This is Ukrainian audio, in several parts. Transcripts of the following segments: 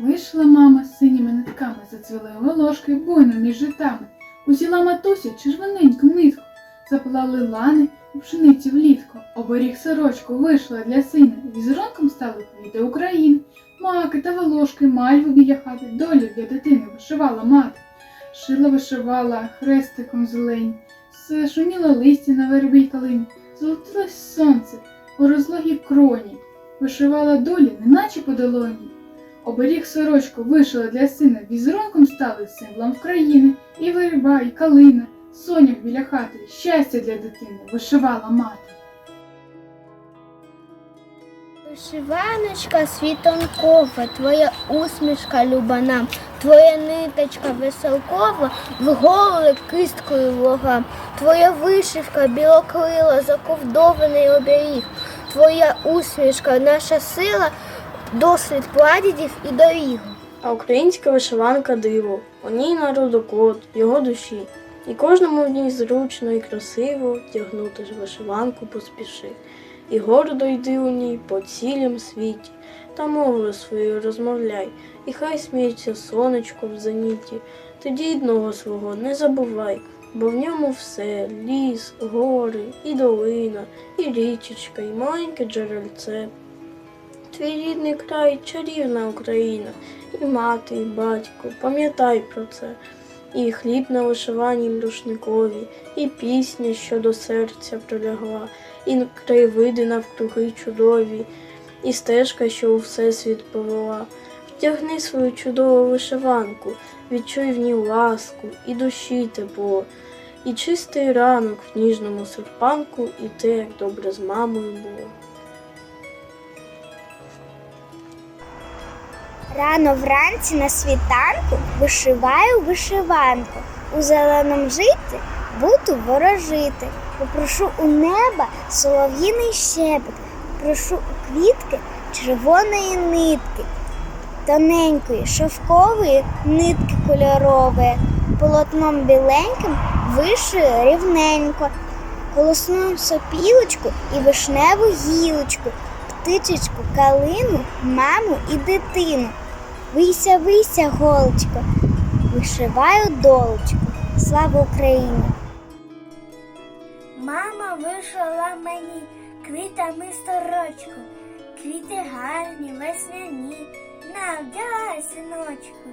Вийшла мама з синіми нитками, зацвіли волошки буйно між житами. Узяла матуся червоненьку нитку, заплали лани у пшениці влітку. Оберіг сорочку вийшла для сина. Візерунком стали квіти України. Маки та волошки, мальви біля хати, долю для дитини вишивала мати. Шила вишивала хрестиком зелень, шуміло листя на вербі й калині, золотилось сонце у розлогій кроні, вишивала долі, неначе по долоні. Оберіг сорочку вишила для сина, візерунком стали символом країни, і верба, і калина, соняк біля хати, щастя для дитини вишивала мати. Вишиваночка світанкова, твоя усмішка люба нам, твоя ниточка веселкова, в голови кисткою лога, твоя вишивка білокрила, заковдований оберіг, твоя усмішка, наша сила, дослід прадідів і доріг. А українська вишиванка диво, у ній народокод, його душі. І кожному в ній зручно і красиво вдягнути ж вишиванку поспіши. І гордо йди у ній по цілім світі, та мовою своєю розмовляй, і хай сміється сонечко в зеніті. Ти дідного свого не забувай, бо в ньому все ліс, гори, і долина, і річечка, і маленьке джерельце. Твій рідний край чарівна Україна, і мати, і батько, пам'ятай про це. І хліб на вишиванім рушникові, і пісня, що до серця прилягла, і краєвиди навкруги чудові, і стежка, що у всесвіт повела. Втягни свою чудову вишиванку, відчуй в ній ласку, і душі тепло, і чистий ранок в ніжному серпанку, і те, як добре з мамою було. Рано вранці на світанку вишиваю вишиванку. У зеленому житті буду ворожити. Попрошу у неба солов'їний щебет, прошу у квітки червоної нитки, тоненької шовкової нитки кольорової, полотном біленьким вишию рівненько, голосну сопілочку і вишневу гілочку, птичечку, калину, маму і дитину. Вийся, вийся, голочко, вишиваю долочку. Слава Україні! Мама вишила мені квітами сорочку, квіти гарні, весняні, на вдягай, синочку.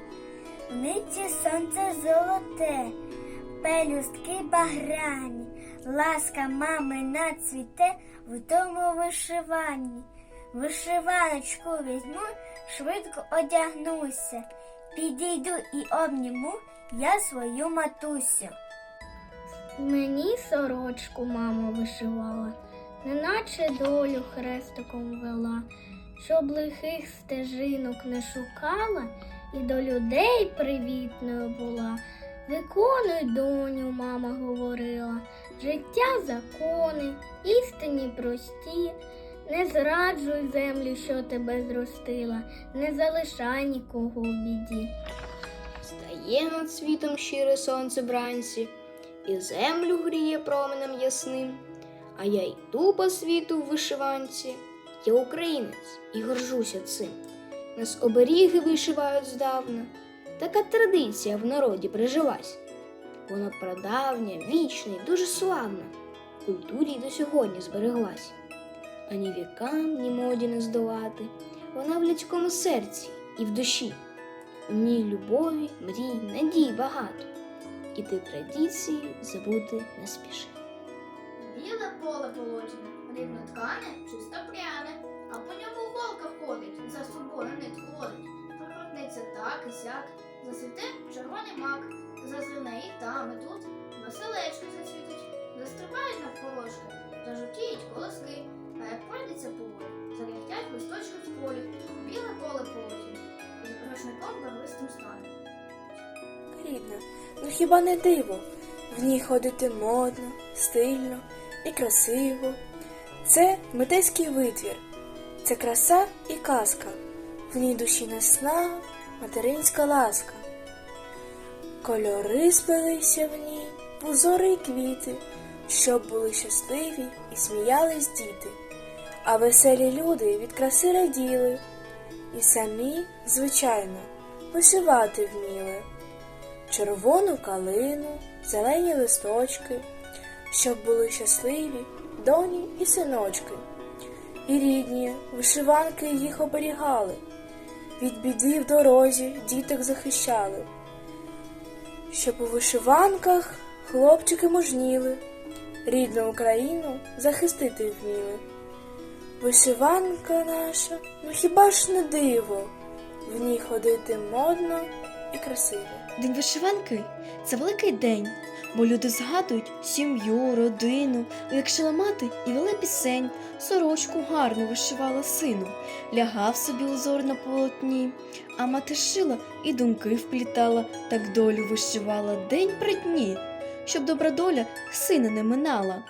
Нитці сонце золоте, пелюстки багряні, ласка мами нацвіте в тому вишиванні. Вишиваночку візьму, швидко одягнуся, підійду і обніму я свою матусю. Мені сорочку мама вишивала, неначе долю хрестиком вела, щоб лихих стежинок не шукала і до людей привітною була. Виконуй, доню, мама говорила, життя закони, істинні прості. Не зраджуй землю, що тебе зростила, не залишай нікого у біді. Стає над світом щире сонце вранці, і землю гріє променем ясним. А я йду по світу в вишиванці, я українець і горжуся цим. Нас оберіги вишивають здавна, така традиція в народі прижилась. Вона прадавня, вічна і дуже славна, в культурі й до сьогодні збереглась. Ані вікам, ні моді не здолати, вона в людському серці і в душі. У ній любові, мрій, надій багато, і ти традиції забути не спіши. Біле поле полотіне, рівно ткане, чисто пряне, а по ньому голка ходить, за собою нитку водить. Прикрутнеться так і сяк, засвіте червоний мак, зазирне і там, і тут, Рідна, ну хіба не диво? В ній ходити модно, стильно і красиво. Це митецький витвір, це краса і казка. В ній душі несна, материнська ласка. Кольори сплелися в ній, узори й квіти, щоб були щасливі і сміялись діти. А веселі люди від краси раділи, І самі, звичайно, вишивати вміли. Червону калину, зелені листочки, щоб були щасливі доні і синочки. І рідні вишиванки їх оберігали, від біди в дорозі діток захищали, щоб у вишиванках хлопчики мужніли, рідну Україну захистити вміли. Вишиванка наша, ну хіба ж не диво, в ній ходити модно і красиво. День вишиванки це великий день, бо люди згадують сім'ю, родину, як шила мати і вела пісень, сорочку гарно вишивала сину, лягав собі узор на полотні, а мати шила і думки вплітала, так долю вишивала день при дні, щоб добра доля сина не минала.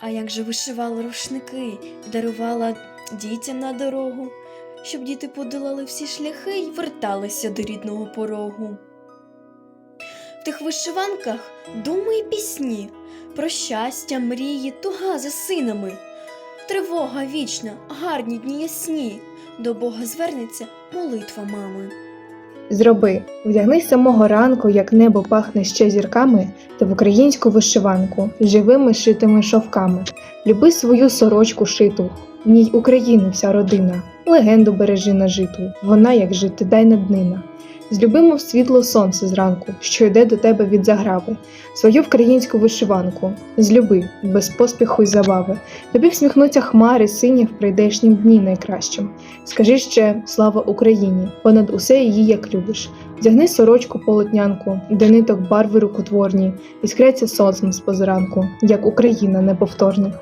А як же вишивала рушники і дарувала дітям на дорогу, щоб діти подолали всі шляхи й верталися до рідного порогу. Тих вишиванках думи й пісні про щастя, мрії, туга за синами, тривога вічна, гарні дні ясні, до Бога звернеться молитва мами. Зроби, вдягнись самого ранку, як небо пахне ще зірками, та в українську вишиванку живими шитими шовками. Люби свою сорочку шиту, в ній Україну вся родина, легенду бережи нажиту, вона, як життєдайна днина. Злюбимо в світло сонце зранку, що йде до тебе від заграви, свою українську вишиванку, злюби, без поспіху й забави. Тобі всміхнуться хмари сині в прийдешнім дні найкращим. Скажи ще слава Україні, понад усе її як любиш. Вдягни сорочку полотнянку, де ниток барви рукотворні, іскреться сонцем з позаранку, як Україна неповторні.